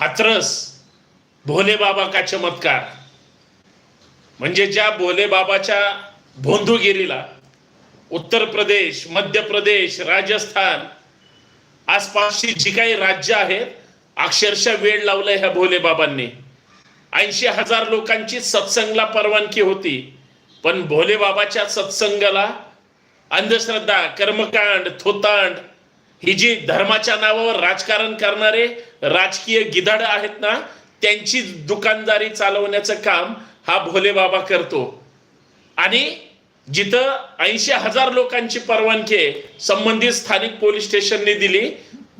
हाथरस भोले बाबा का चमत्कार. म्हणजे ज्या भोले बाबाच्या भोंदूगिरीला उत्तर प्रदेश मध्य प्रदेश राजस्थान आसपासची जी काही राज्य आहेत अक्षरशः वेळ लावलं ह्या भोले बाबांनी. ऐंशी हजार लोकांची सत्संगला परवानगी होती पण भोले बाबाच्या सत्संगाला अंधश्रद्धा कर्मकांड थोतांड ही जी धर्माच्या नावावर राजकारण करणारे राजकीय गिधाड आहेत ना त्यांची दुकानदारी चालवण्याचं काम हा भोले बाबा करतो. आणि जिथं ऐंशी हजार लोकांची परवानगी संबंधित स्थानिक पोलीस स्टेशनने दिली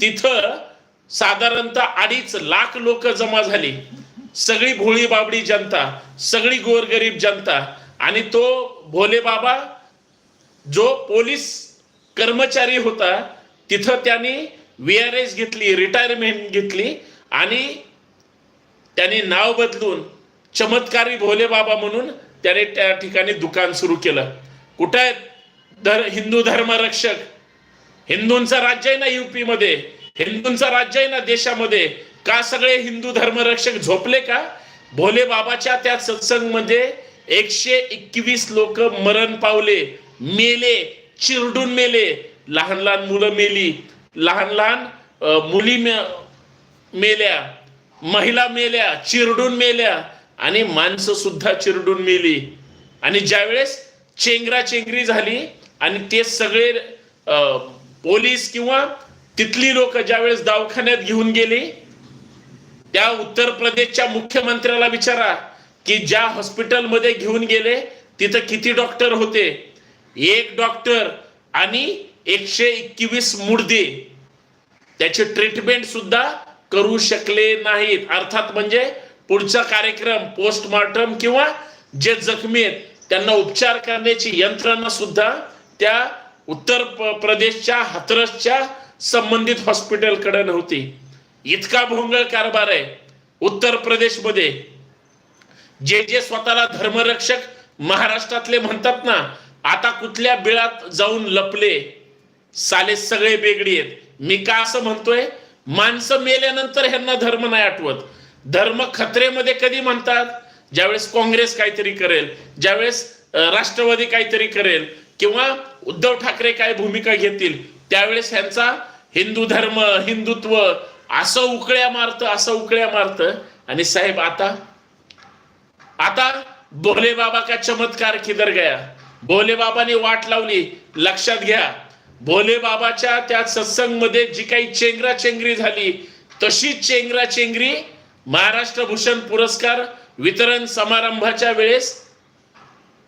तिथं साधारणतः अडीच लाख लोक जमा झाली. सगळी भोळी बाबडी जनता सगळी गोरगरीब जनता आणि तो भोले बाबा जो पोलीस कर्मचारी होता तिथं त्यांनी व्ही आर एस घेतली रिटायरमेंट घेतली आणि त्यांनी नाव बदलून चमत्कारी भोले बाबा म्हणून त्याने त्या ठिकाणी दुकान सुरू केलं. कुठं आहेत? धर हिंदू धर्मरक्षक. हिंदूंचं राज्य आहे ना युपी मध्ये हिंदूंचं राज्य आहे ना देशामध्ये. का सगळे हिंदू धर्मरक्षक झोपले का? भोले बाबाच्या त्या सत्संगमध्ये एकशे एकवीस लोक मरण पावले. मेले चिरडून मेले. लहान लहान मुलं मेली लहान लहान मुली मे- मेल्या महिला मेल्या चिरडून मेल्या आणि माणसं सुद्धा चिरडून मेली. आणि ज्यावेळेस चेंगरा चेंगरी झाली आणि ते सगळे पोलीस किंवा तिथली लोक ज्यावेळेस दवाखान्यात घेऊन गेली त्या उत्तर प्रदेशच्या मुख्यमंत्र्याला विचारा की ज्या हॉस्पिटलमध्ये घेऊन गेले तिथं किती डॉक्टर होते? एक डॉक्टर आणि एकशे एकवीस मुर्दे त्याचे ट्रीटमेंट सुद्धा करू शकले नाहीत. अर्थात म्हणजे पुढचा कार्यक्रम पोस्टमॉर्टम किंवा जे जखमी आहेत त्यांना उपचार करण्याची यंत्रणा सुद्धा त्या उत्तर प्रदेशच्या हाथरसच्या संबंधित हॉस्पिटलकडे नव्हती. इतका भोंगळ कारभार आहे. उत्तर प्रदेशमध्ये जे जे स्वतःला धर्मरक्षक महाराष्ट्रातले म्हणतात ना आता कुठल्या बिळात जाऊन लपले साले सगळे बेगडी आहेत. मी का असं म्हणतोय? माणसं मेल्यानंतर ह्यांना धर्म नाही आठवत. धर्म खतरेमध्ये कधी म्हणतात? ज्यावेळेस काँग्रेस काहीतरी करेल ज्यावेळेस राष्ट्रवादी काहीतरी करेल किंवा उद्धव ठाकरे काय भूमिका घेतील त्यावेळेस ह्यांचा हिंदू धर्म हिंदुत्व असं उकळ्या मारतं असं उकळ्या मारतं. आणि साहेब आता आता भोले बाबा का चमत्कार किधर गया? भोले बाबाने वाट लावली लक्षात घ्या. भोले बाबाच्या त्या सत्संगमध्ये जी काही चेंगरा चेंगरी झाली तशी चेंगरा चेंगरी महाराष्ट्र भूषण पुरस्कार वितरण समारंभाच्या वेळेस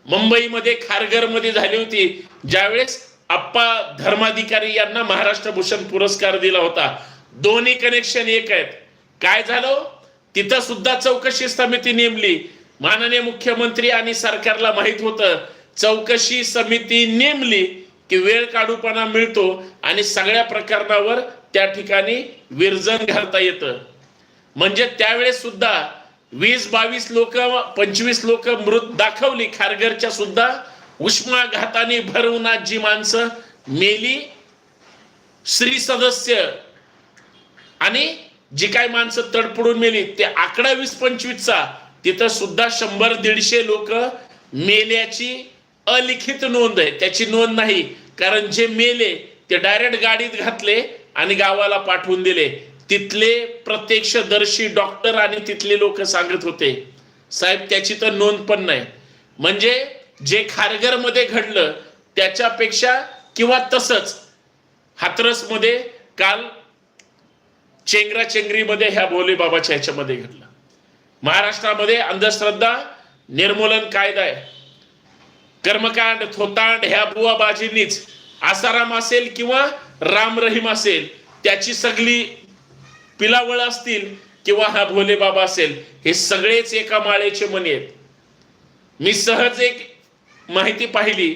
मुंबईमध्ये खारघरमध्ये झाली होती. ज्यावेळेस आप्पा धर्माधिकारी यांना महाराष्ट्र भूषण पुरस्कार दिला होता. दोन्ही कनेक्शन एक आहेत. काय झालं? तिथं सुद्धा चौकशी समिती नेमली. माननीय मुख्यमंत्री आणि सरकारला माहीत होतं. चौकशी समिती नेमली. की वेळ काढूपणा मिळतो आणि सगळ्या प्रकरणावर त्या ठिकाणी विरजन घालता येतं. म्हणजे त्यावेळेस सुद्धा वीस बावीस लोक पंचवीस लोक मृत दाखवली. खारघरच्या सुद्धा उष्माघाताने भरवणात जी माणसं मेली श्री सदस्य आणि जी काय माणसं तडपडून मेली ते आकडा वीस पंचवीसचा तिथं सुद्धा शंभर दीडशे लोक मेल्याची अलिखित नोंद आहे. त्याची नोंद नाही. कारण जे मेले ते डायरेक्ट गाडीत घातले आणि गावाला पाठवून दिले. तिथले प्रत्यक्षदर्शी डॉक्टर आणि तिथले लोक सांगत होते साहेब त्याची तर नोंद पण नाही. म्हणजे जे खारघरमध्ये घडलं त्याच्यापेक्षा किंवा तसंच हाथरसमध्ये काल चेंगरा चेंगरीमध्ये ह्या भोले बाबाच्या ह्याच्यामध्ये घडलं. महाराष्ट्रामध्ये अंधश्रद्धा निर्मूलन कायदा आहे. कर्मकांड थोतांड ह्या बुवाबाजींनीच आसाराम असेल किंवा राम रहीम असेल त्याची सगळी पिलावळ असतील किंवा हा भोले बाबा असेल हे सगळेच एका माळेचे मणी आहेत. मी सहज एक माहिती पाहिली.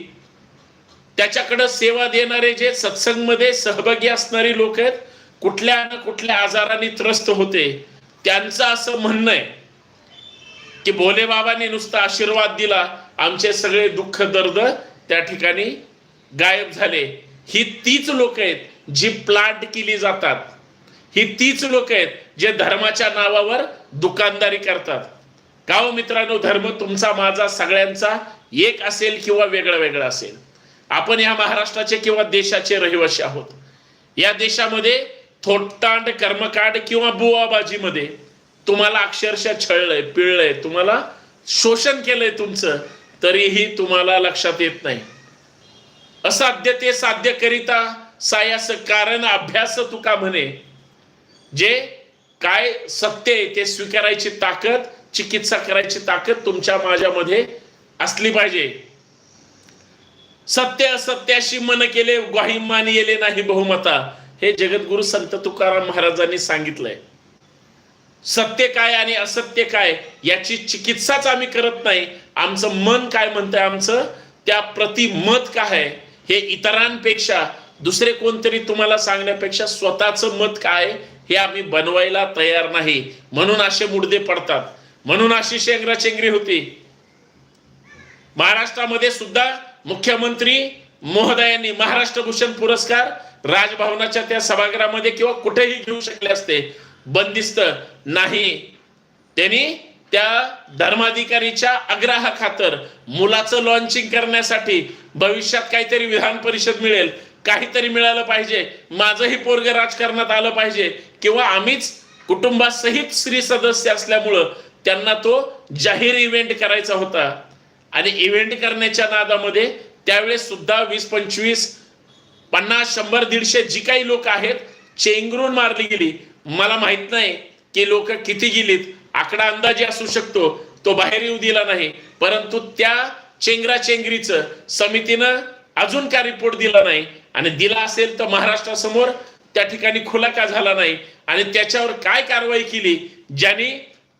त्याच्याकडं सेवा देणारे जे सत्संगमध्ये सहभागी असणारी लोक आहेत कुठल्या ना कुठल्या आजाराने त्रस्त होते त्यांचं असं म्हणणं आहे की भोले बाबांनी नुसता आशीर्वाद दिला आमचे सगळे दुःख दर्द त्या ठिकाणी गायब झाले. ही तीच लोक आहेत जी प्लांट केली जातात. ही तीच लोक आहेत जे धर्माच्या नावावर दुकानदारी करतात. का हो मित्रांनो धर्म तुमचा माझा सगळ्यांचा एक असेल किंवा वेगळा वेगळा असेल. आपण या महाराष्ट्राचे किंवा देशाचे रहिवासी आहोत. या देशामध्ये थोटांड कर्मकांड किंवा बुवाबाजीमध्ये तुम्हाला अक्षरशः छळलंय पिळलंय तुम्हाला शोषण केलंय तुमचं. तरीही तुम्हाला लक्षात येत नाही. असाध्य ते साध्य करिता सायास कारण अभ्यास तुका म्हणे? जे काय सत्य आहे ते स्वीकारायची ताकद चिकित्सा करायची ताकद तुमच्या माझ्यामध्ये असली पाहिजे. सत्य असत्याशी मन केले ग्वाहिमान येले नाही बहुमता. हे जगद्गुरु संत तुकाराम महाराजांनी सांगितलंय. सत्य काय आणि असत्य काय याची चिकित्साच आम्ही करत नाही. आमचं मन काय म्हणतंय आमचं? त्या प्रति मत काय आहे? हे इतरांपेक्षा दुसरे कोणतरी तुम्हाला सांगण्यापेक्षा स्वतःचं मत काय? हे आम्ही बनवायला तयार नाही. म्हणून असे मुडदे पडतात. म्हणून अशी शेंगराचेंगरी होती. महाराष्ट्रामध्ये सुद्धा मुख्यमंत्री महोदयांनी महाराष्ट्र भूषण पुरस्कार राजभवनाच्या त्या सभागृहामध्ये किंवा कुठेही घेऊ शकले असते. बंदिस्त नाही. त्यांनी त्या धर्माधिकारीच्या आग्रहा खातर मुलाचं लॉन्चिंग करण्यासाठी भविष्यात काहीतरी विधान परिषद मिळेल काहीतरी मिळालं पाहिजे माझंही पोरग राजकारणात आलं पाहिजे किंवा आम्हीच कुटुंबासहित स्त्री सदस्य असल्यामुळं त्यांना तो जाहीर इव्हेंट करायचा होता. आणि इव्हेंट करण्याच्या नादामध्ये त्यावेळेस सुद्धा वीस पंचवीस पन्नास शंभर दीडशे जी काही लोक आहेत चेंगरून मारली गेली. मला माहीत नाही की लोक किती गेलीत. आकडा अंदाजे असू शकतो तो बाहेर येऊ दिला नाही. परंतु त्या चेंगरा चेंगरीचं समितीनं अजून का रिपोर्ट दिला नाही. आणि दिला असेल तर महाराष्ट्रासमोर त्या ठिकाणी खुला का झाला नाही. आणि त्याच्यावर काय कारवाई केली ज्यांनी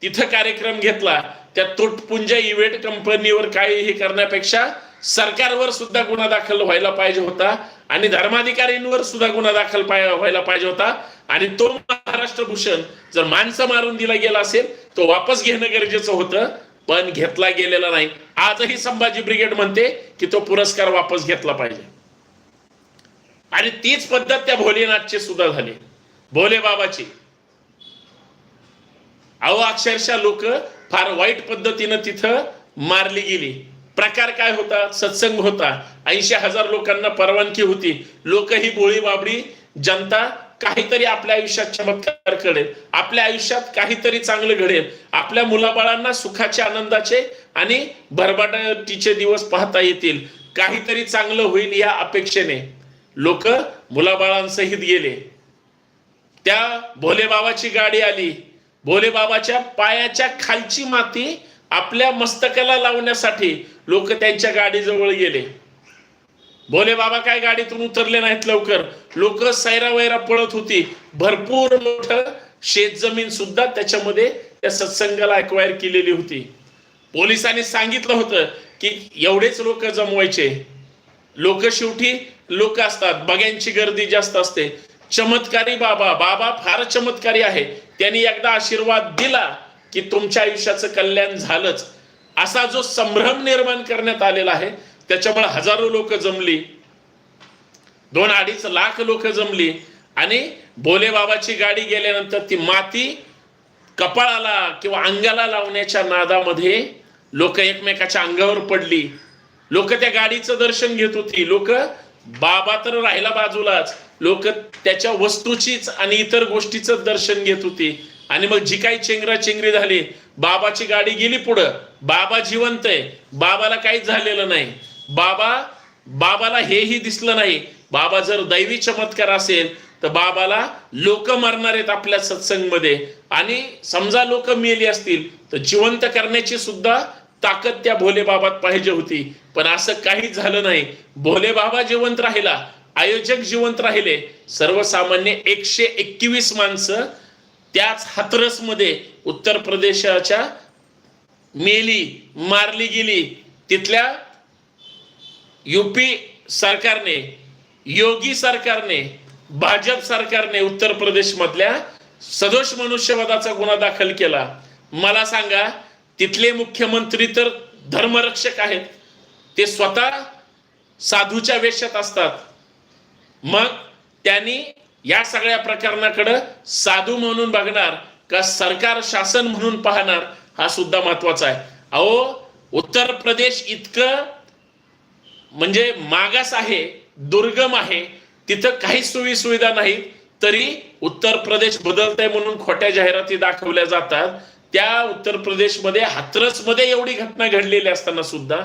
तिथं कार्यक्रम घेतला त्या तुटपुंज्या इव्हेंट कंपनीवर काय हे करण्यापेक्षा सरकारवर सुद्धा गुन्हा दाखल व्हायला पाहिजे होता आणि धर्माधिकारींवर सुद्धा गुन्हा दाखल व्हायला पाहिजे होता. आणि तो महाराष्ट्र भूषण जर माणसं मारून दिला गेला असेल तो वापस घेणं गरजेचं होतं पण घेतला गेलेला नाही. आजही संभाजी ब्रिगेड म्हणते की तो पुरस्कार वापस घेतला पाहिजे. आणि तीच पद्धत त्या भोलेनाथची सुद्धा झाली. भोले बाबाची. अहो अक्षरशः लोक फार वाईट पद्धतीनं तिथं मारली गेली. प्रकार काय होता? सत्संग होता. ऐंशी हजार लोकांना परवानगी होती. लोक ही भोळी बाबडी जनता काहीतरी आपल्या आयुष्यात चमत्कार घडेल. आपल्या आयुष्यात काहीतरी चांगलं घडेल. आपल्या मुलाबाळांना सुखाचे आनंदाचे आणि भरभराटीचे दिवस पाहता येतील. काहीतरी चांगलं होईल या अपेक्षेने. लोक मुलाबाळांसहित गेले. त्या भोलेबाबाची गाडी आली. भोलेबाबाच्या पायाच्या खालची माती आपल्या मस्तकाला लावण्यासाठी लोक त्यांच्या गाडीजवळ गेले. भोले बाबा काय गाडीतून उतरले नाहीत लवकर. लोक सैरा वैरा पळत होती. भरपूर मोठ शेतजमीन सुद्धा त्याच्यामध्ये त्या सत्संगाला अक्वायर केलेली होती. पोलिसांनी सांगितलं होतं की एवढेच लोक जमवायचे. लोक शेवटी लोक असतात. बघ्यांची गर्दी जास्त असते. चमत्कारी बाबा. बाबा फार चमत्कारी आहे. त्यांनी एकदा आशीर्वाद दिला की तुमच्या आयुष्याचं कल्याण झालंच. असा जो संभ्रम निर्माण करण्यात आलेला आहे त्याच्यामुळे हजारो लोक जमली. दोन अडीच लाख लोक जमली. आणि भोले बाबाची गाडी गेल्यानंतर ती माती कपाळाला किंवा अंगाला लावण्याच्या नादामध्ये लोक एकमेकाच्या अंगावर पडली. लोक त्या गाडीचं दर्शन घेत होती. लोक बाबा तर राहिला बाजूलाच. लोक त्याच्या वस्तूचीच आणि इतर गोष्टीच दर्शन घेत होती. आणि मग जी काही चेंगरा चेंगरी झाली बाबाची गाडी गेली पुढं. बाबा जिवंत आहे. बाबाला काहीच झालेलं नाही. बाबा बाबाला हेही दिसलं नाही. बाबा जर दैवी चमत्कार असेल तर बाबाला लोक मरणार आहेत आपल्या सत्संगमध्ये. आणि समजा लोक मेली असतील तर जिवंत करण्याची सुद्धा ताकद त्या भोले बाबात पाहिजे होती. पण असं काहीच झालं नाही. भोले बाबा जिवंत राहिला आयोजक जिवंत राहिले. सर्वसामान्य एकशे एकवीस माणसं त्याच हाथरसमध्ये उत्तर प्रदेशाच्या मेली मारली गेली. तिथल्या यूपी सरकारने योगी सरकारने भाजप सरकारने उत्तर प्रदेश मधल्या सदोष मनुष्यवादाचा गुन्हा दाखल केला. मला सांगा तिथले मुख्यमंत्री तर धर्मरक्षक आहेत. ते स्वतः साधूच्या वेशात असतात. मग त्यांनी या सगळ्या प्रकरणाकडं साधू म्हणून बघणार का सरकार शासन म्हणून पाहणार हा सुद्धा महत्त्वाचा आहे. अहो उत्तर प्रदेश इतकं म्हणजे मागास आहे दुर्गम आहे तिथं काही सोयी सुविधा नाहीत तरी उत्तर प्रदेश बदलतंय म्हणून खोट्या जाहिराती दाखवल्या जातात. त्या उत्तर प्रदेशमध्ये हाथरसमध्ये एवढी घटना घडलेली असताना सुद्धा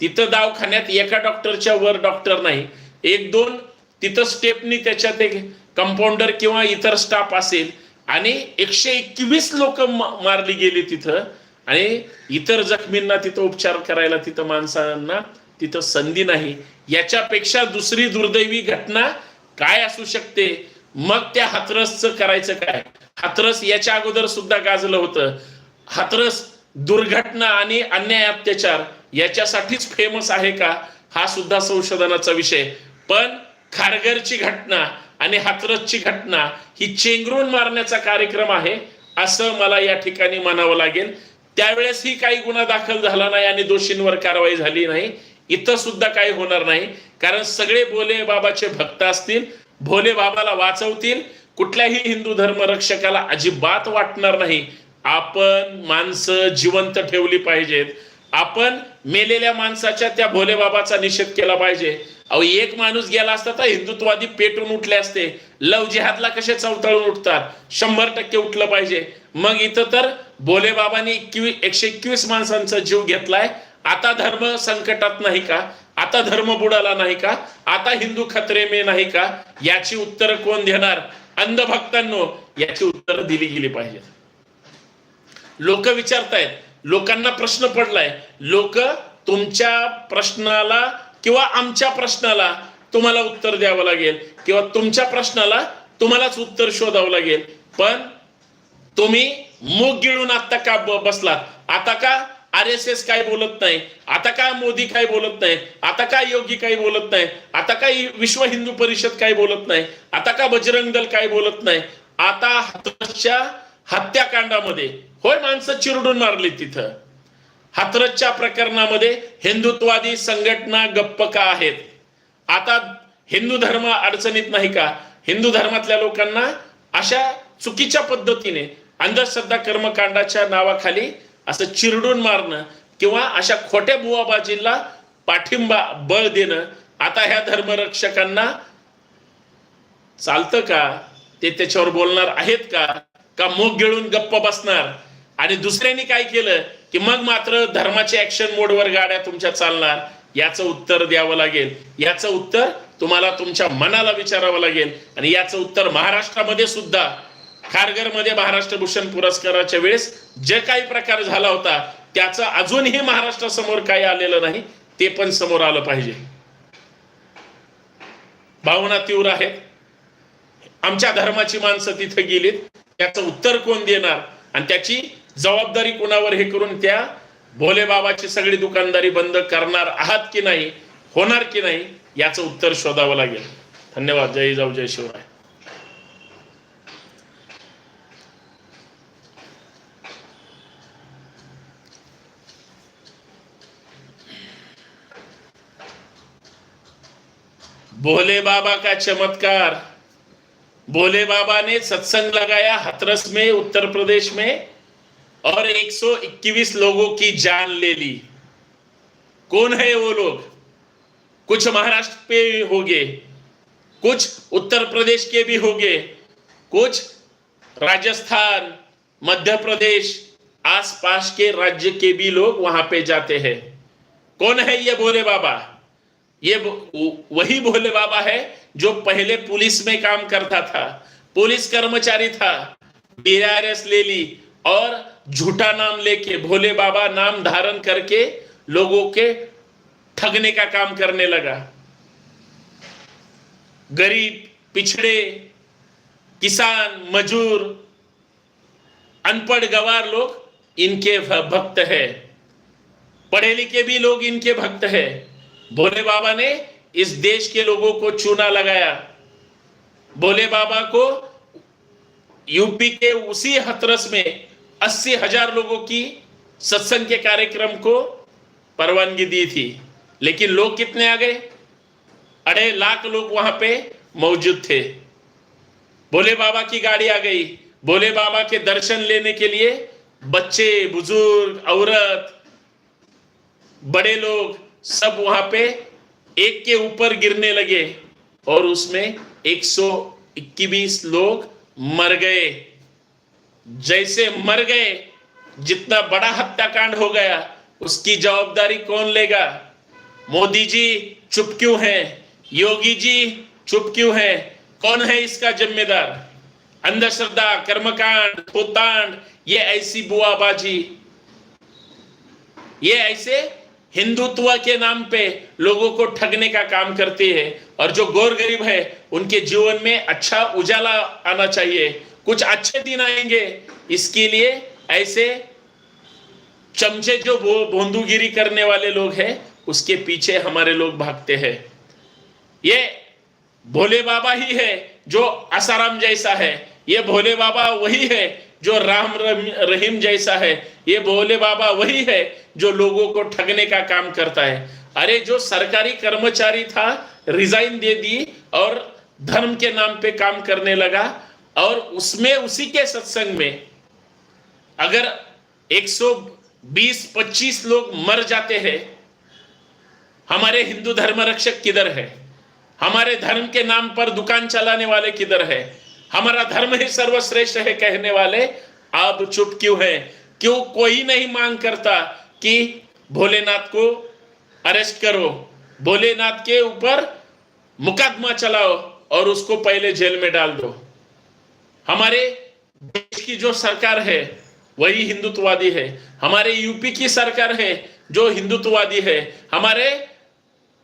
तिथं दवाखान्यात एका डॉक्टरच्या वर डॉक्टर नाही. एक दोन तिथं स्टेपनी त्याच्यात एक कंपाऊंडर किंवा इतर स्टाफ असेल आणि एकशे एकवीस लोक मारली गेली तिथं. आणि इतर जखमींना तिथं उपचार करायला तिथं माणसांना तिथं संधी नाही. याच्यापेक्षा दुसरी दुर्दैवी घटना काय असू शकते? मग त्या हाथरसचं करायचं काय? हातरस याच्या अगोदर सुद्धा गाजलं होतं. हातरस दुर्घटना आणि अन्याय अत्याचार याच्यासाठीच फेमस आहे का? हा सुद्धा संशोधनाचा विषय. पण खारघरची घटना आणि हातरसची घटना ही चेंगरून मारण्याचा कार्यक्रम आहे असं मला या ठिकाणी म्हणावं लागेल. त्यावेळेसही काही गुन्हा दाखल झाला नाही आणि दोषींवर कारवाई झाली नाही. इथं सुद्धा काही होणार नाही. कारण सगळे भोले बाबाचे भक्त असतील भोले बाबाला वाचवतील कुठल्याही हिंदू धर्म रक्षकाला अजिबात वाटणार नाही. आपण माणसं जिवंत ठेवली पाहिजेत. आपण मेलेल्या माणसाच्या त्या भोले बाबाचा निषेध केला पाहिजे. अहो एक माणूस गेला असता तर हिंदुत्ववादी पेटून उठले असते. लव जिहादला कसे चवतळून उठतात? शंभर टक्के उठलं पाहिजे. मग इथं तर भोले बाबांनी एकशे एकवीस माणसांचा जीव घेतलाय. आता धर्म संकटात नाही का? आता धर्म बुडाला नाही का? आता हिंदू खतरे में नाही का? याची उत्तर कोण देणार? अंधभक्तांनो याची उत्तर दिली गेली पाहिजे. लोक विचारतायत लोकांना प्रश्न पडलाय लोक तुमच्या प्रश्नाला किंवा आमच्या प्रश्नाला तुम्हाला उत्तर द्यावं लागेल किंवा तुमच्या प्रश्नाला तुम्हालाच उत्तर शोधावं लागेल. पण तुम्ही मूग गिळून आता का बसला बसलात? आता का आर एस एस काय बोलत नाही आता काय मोदी काय बोलत नाही आता काय योगी काही बोलत नाही आता काय विश्व हिंदू परिषद काय बोलत नाही आता का बजरंग दल काय बोलत नाही आता हाथरसच्या हत्याकांडामध्ये होय माणसं चिरडून मारली तिथं. हाथरसच्या प्रकरणामध्ये हिंदुत्वादी संघटना गप्प का आहेत? आता हिंदू धर्म अडचणीत नाही का? हिंदू धर्मातल्या लोकांना अशा चुकीच्या पद्धतीने अंधश्रद्धा कर्मकांडाच्या नावाखाली असं चिरडून मारणं किंवा अशा खोट्या बुवाबाजींना पाठिंबा बळ देणं आता ह्या धर्मरक्षकांना चालतं का? ते त्याच्यावर बोलणार आहेत का? का मूग गिळून गप्प बसणार? आणि दुसऱ्यांनी काय केलं? की मग मात्र धर्माच्या ऍक्शन मोडवर गाड्या तुमच्या चालणार. याचं उत्तर द्यावं लागेल. याचं उत्तर तुम्हाला तुमच्या मनाला विचारावं लागेल. आणि याचं उत्तर महाराष्ट्रामध्ये सुद्धा खारघरमध्ये महाराष्ट्र भूषण पुरस्काराच्या वेळेस जे काही प्रकार झाला होता त्याचं अजूनही महाराष्ट्रासमोर काही आलेलं नाही ते पण समोर आलं पाहिजे. भावना तीव्र आहेत आमच्या धर्माची माणसं तिथे गेलीत त्याचं उत्तर कोण देणार? आणि त्याची जबाबदारी कोणावर हे करून त्या भोले बाबाची सगळी दुकानदारी बंद करणार आहात की नाही होणार की नाही याचं उत्तर शोधावं लागेल. धन्यवाद. जय जाऊ जय शिवराय. भोले बाबा का चमत्कार। भोले बाबा ने सत्संग लगाया हाथरस में, उत्तर प्रदेश में, और 121 लोगों की जान ले ली। कौन है वो लोग? कुछ महाराष्ट्र पे होंगे, कुछ उत्तर प्रदेश के भी हो गए कुछ राजस्थान, मध्य प्रदेश, आसपास के राज्य के भी लोग वहाँ पे जाते हैं। कौन है ये भोले बाबा? ये वही भोले बाबा है जो पहले पुलिस में काम करता था, पुलिस कर्मचारी था बीआरएस ले ली और झूठा नाम लेके भोले बाबा नाम धारण करके लोगों के ठगने का काम करने लगा। गरीब, पिछड़े, किसान, मजूर, अनपढ़, गवार लोग इनके भक्त है। पढ़े लिखे भी लोग इनके भक्त है। भोले बाबा ने इस देश के लोगों को चूना लगाया। भोले बाबा को यूपी के उसी हथरस में अस्सी हज़ार लोगों की सत्संग के कार्यक्रम को परवानगी दी थी। लेकिन लोग कितने आ गए? अढ़ाई लाख लोग वहाँ पे मौजूद थे। भोले बाबा की गाड़ी आ गई। भोले बाबा के दर्शन लेने के लिए बच्चे, बुज़ुर्ग, औरत, बड़े लोग सब वहाँ पे एक के ऊपर गिरने लगे और उसमें 121 लोग मर गए। जैसे मर गए, जितना बड़ा हत्याकांड हो गया, उसकी जवाबदारी कौन लेगा? मोदी जी, चुप क्यों हैं? योगी जी, चुप क्यों हैं? कौन है इसका जिम्मेदार? अंधश्रद्धा, कर्मकांड ये ऐसी बुआबाजी। ये ऐसे हिंदुत्व के नाम पे लोगों को ठगने का काम करती है और जो गौर गरीब है, उनके जीवन में अच्छा उजाला आना चाहिए। कुछ अच्छे दिन आएँगे, इसके लिए ऐसे चमचे जो वो भोंदूगिरी करने वाले लोग हैं, उसके पीछे हमारे लोग भागते हैं। ये भोले बाबा ही है जो आसाराम जैसा है। ये भोले बाबा वही है जो राम रहीम- जैसा है, ये भोले बाबा वही है जो लोगों को ठगने का काम करता है। अरे, जो सरकारी कर्मचारी था रिजाइन दे दी और धर्म के नाम पे काम करने लगा और उसमें, उसी के सत्संग में अगर 120-25 लोग मर जाते हैं, हमारे हिंदू धर्म रक्षक किधर है? हमारे धर्म के नाम पर दुकान चलाने वाले किधर है? हमारा धर्म ही सर्वश्रेष्ठ है कहने वाले, आप चुप क्यों हैं? क्यों कोई नहीं मांग करता कि भोलेनाथ को अरेस्ट करो? भोलेनाथ के ऊपर मुकदमा चलाओ और उसको पहले जेल में डाल दो। हमारे देश की जो सरकार है, वही हिंदुत्ववादी है। हमारे यूपी की सरकार है, जो हिंदुत्ववादी है। हमारे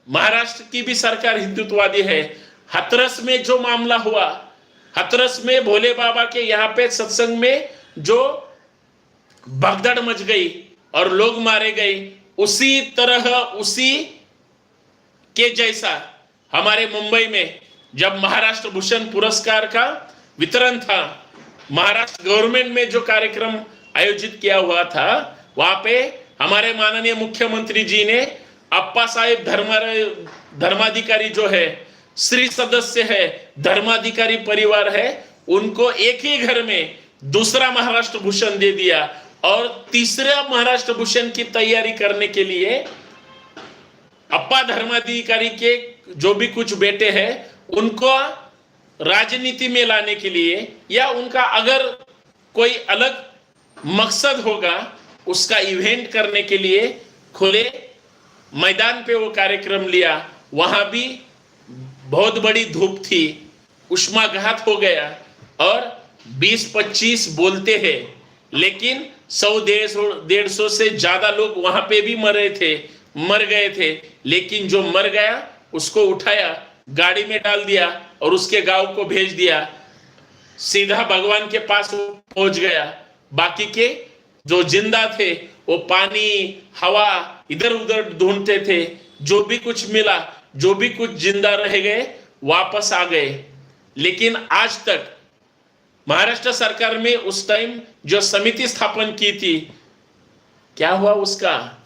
महाराष्ट्र की भी सरकार हिंदुत्ववादी है। हथरस में जो मामला हुआ हथरस में भोले बाबा के यहाँ पे सत्संग में जो भगदड़ मच गई और लोग मारे गए, उसी तरह उसी के जैसा हमारे मुंबई में जब महाराष्ट्र भूषण पुरस्कार का वितरण था, महाराष्ट्र गवर्नमेंट में जो कार्यक्रम आयोजित किया हुआ था, वहाँ पे हमारे माननीय मुख्यमंत्री जी ने अप्पा साहेब धर्मा धर्माधिकारी जो है श्री सदस्य है, धर्माधिकारी परिवार है, उनको एक ही घर में दूसरा महाराष्ट्र भूषण दे दिया और तीसरा महाराष्ट्र भूषण की तैयारी करने के लिए अप्पा धर्माधिकारी के जो भी कुछ बेटे हैं, उनको राजनीति में लाने के लिए या उनका अगर कोई अलग मकसद होगा, उसका इवेंट करने के लिए खुले मैदान पे वो कार्यक्रम लिया, वहाँ भी बहुत बड़ी धूप थी, उष्माघात हो गया और 20-25 बोलते हैं। लेकिन सौ डेढ़ सौ डेढ़ सौ से ज़्यादा लोग वहाँ पे भी मरे थे, मर गए थे। लेकिन जो मर गया, उसको उठाया, गाड़ी में डाल दिया और उसके गाँव को भेज दिया। सीधा भगवान के पास वो पहुँच गया। बाकी के जो ज़िंदा थे, वो पानी, हवा इधर उधर ढूंढते थे। जो भी कुछ मिला जो भी कुछ ज़िंदा रह गए, वापस आ गए। लेकिन आज तक महाराष्ट्र सरकार में उस टाइम जो समिति स्थापन की थी, क्या हुआ उसका?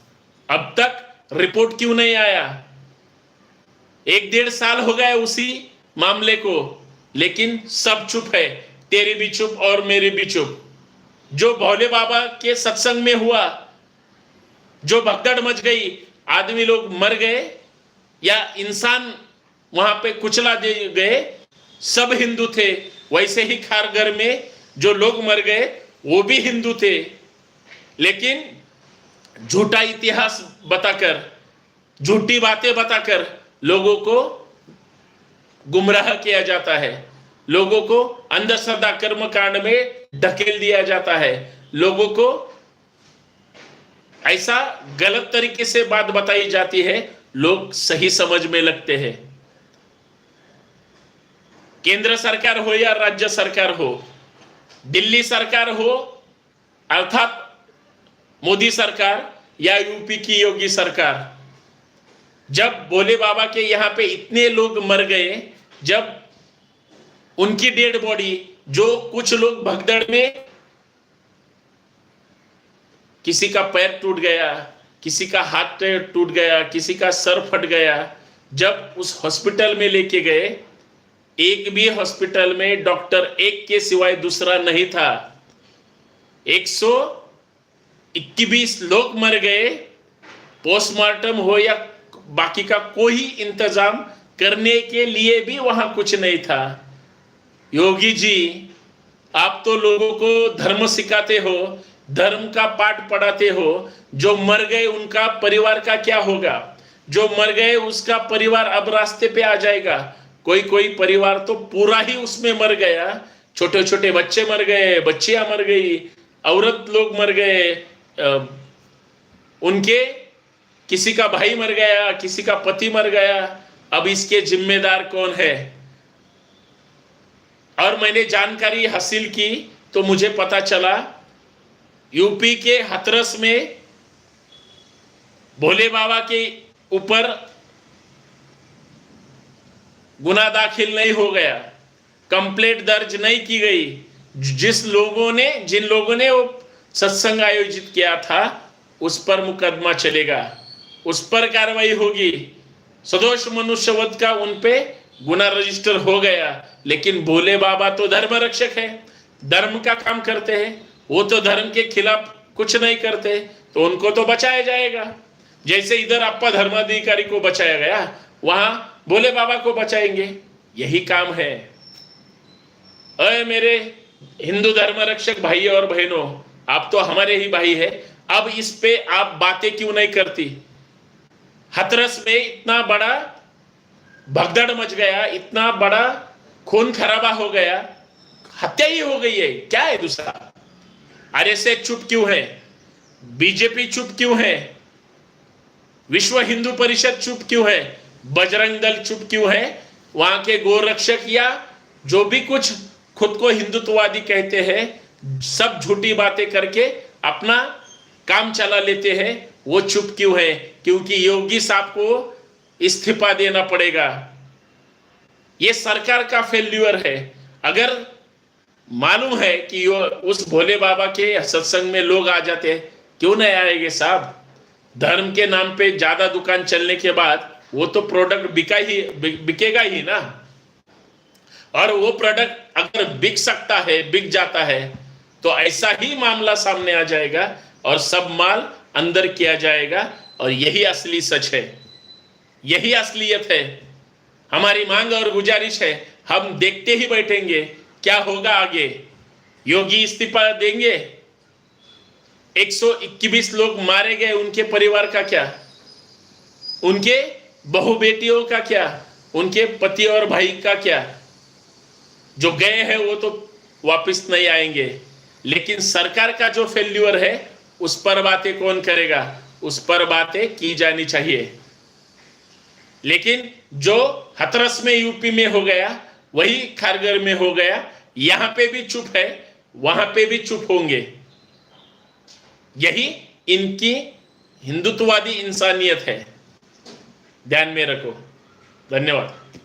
अब तक रिपोर्ट क्यों नहीं आया? एक डेढ़ साल हो गए उसी मामले को, लेकिन सब चुप है। तेरी भी चुप और मेरी भी चुप। जो भोले बाबा के सत्संग में हुआ, जो भगदड़ मच गई, आदमी लोग मर गए या इंसान वहाँ पे कुचला दे गए, सब हिंदू थे। वैसे ही खारगर में जो लोग मर गए, वो भी हिंदू थे। लेकिन झूठा इतिहास बताकर, झूठी बातें बताकर लोगों को गुमराह किया जाता है। लोगों को अंधश्रद्धा कर्म कांड में ढकेल दिया जाता है। लोगों को ऐसा गलत तरीके से बात बताई जाती है लोग सही समझ में लगते हैं। केंद्र सरकार हो या राज्य सरकार हो, दिल्ली सरकार हो, अर्थात मोदी सरकार या यूपी की योगी सरकार, जब भोले बाबा के यहाँ पे इतने लोग मर गए, जब उनकी डेड बॉडी, जो कुछ लोग भगदड़ में, किसी का पैर टूट गया किसी का हाथ टूट गया, किसी का सर फट गया, जब उस हॉस्पिटल में लेके गए, एक भी हॉस्पिटल में डॉक्टर एक के सिवाय दूसरा नहीं था। 121 लोग मर गए, पोस्टमार्टम हो या बाकी का कोई इंतज़ाम करने के लिए भी वहाँ कुछ नहीं था। योगी जी, आप तो लोगों को धर्म सिखाते हो धर्म का पाठ पढ़ाते हो, जो मर गए उनका परिवार का क्या होगा? जो मर गए उसका परिवार अब रास्ते पे आ जाएगा। कोई कोई परिवार तो पूरा ही उसमें मर गया। छोटे छोटे बच्चे मर गए, बच्चियाँ मर गई, औरत लोग मर गए उनके किसी का भाई मर गया, किसी का पति मर गया, अब इसके जिम्मेदार कौन है? और मैंने जानकारी हासिल की तो मुझे पता चला यूपी के हथरस में भोले बाबा के ऊपर गुना दाखिल नहीं हो गया। कंप्लेंट दर्ज नहीं की गई। जिस लोगों ने, जिन लोगों ने वो सत्संग आयोजित किया था, उस पर मुकदमा चलेगा। उस पर कार्रवाई होगी। सदोष मनुष्यवध का उन पे गुना रजिस्टर हो गया। लेकिन भोले बाबा तो धर्म रक्षक है। धर्म का काम करते हैं। वो तो धर्म के खिलाफ कुछ नहीं करते तो उनको तो बचाया जाएगा। जैसे इधर आपका धर्माधिकारी को बचाया गया, वहाँ भोले बाबा को बचाएँगे। यही काम है। अय मेरे हिंदू धर्म रक्षक भाई और बहनों, आप तो हमारे ही भाई है। अब इस पे आप बातें क्यों नहीं करती? हथरस में इतना बड़ा भगदड़ मच गया, इतना बड़ा खून खराबा हो गया। हत्या ही हो गई है। क्या है दूसरा? आरएसएस चुप क्यों है? बीजेपी चुप क्यों है? विश्व हिंदू परिषद चुप क्यों है? बजरंग दल चुप क्यों है? वहाँ के गोरक्षक या जो भी कुछ खुद को हिंदुत्ववादी कहते हैं, सब झूठी बातें करके अपना काम चला लेते हैं, वो चुप क्यों है? क्योंकि योगी साहब को इस्तीफा देना पड़ेगा। ये सरकार का फेल्यूर है। अगर मालूम है कि यो उस भोले बाबा के सत्संग में लोग आ जाते हैं। क्यों नहीं आएँगे साहब? धर्म के नाम पे ज़्यादा दुकान चलने के बाद वो तो प्रोडक्ट बिका ही बिकेगा ही ना। और वो प्रोडक्ट अगर बिक सकता है, बिक जाता है तो ऐसा ही मामला सामने आ जाएगा और सब माल अंदर किया जाएगा और यही असली सच है। यही असलियत है। हमारी मांग और गुजारिश है, हम देखते ही बैठेंगे। क्या होगा आगे? योगी इस्तीफा देंगे? 121 लोग मारे गए, उनके परिवार का क्या? उनके बहु बेटियों का क्या? उनके पति और भाई का क्या? जो गए हैं, वो तो वापस नहीं आएँगे। लेकिन सरकार का जो फेल्यूर है, उस पर बातें कौन करेगा? उस पर बातें की जानी चाहिए। लेकिन जो हथरस में यूपी में हो गया वही खारगर में हो गया। यहाँ पे भी चुप है, वहाँ पे भी चुप होंगे। यही इनकी हिंदुत्ववादी इंसानियत है। ध्यान में रखो। धन्यवाद।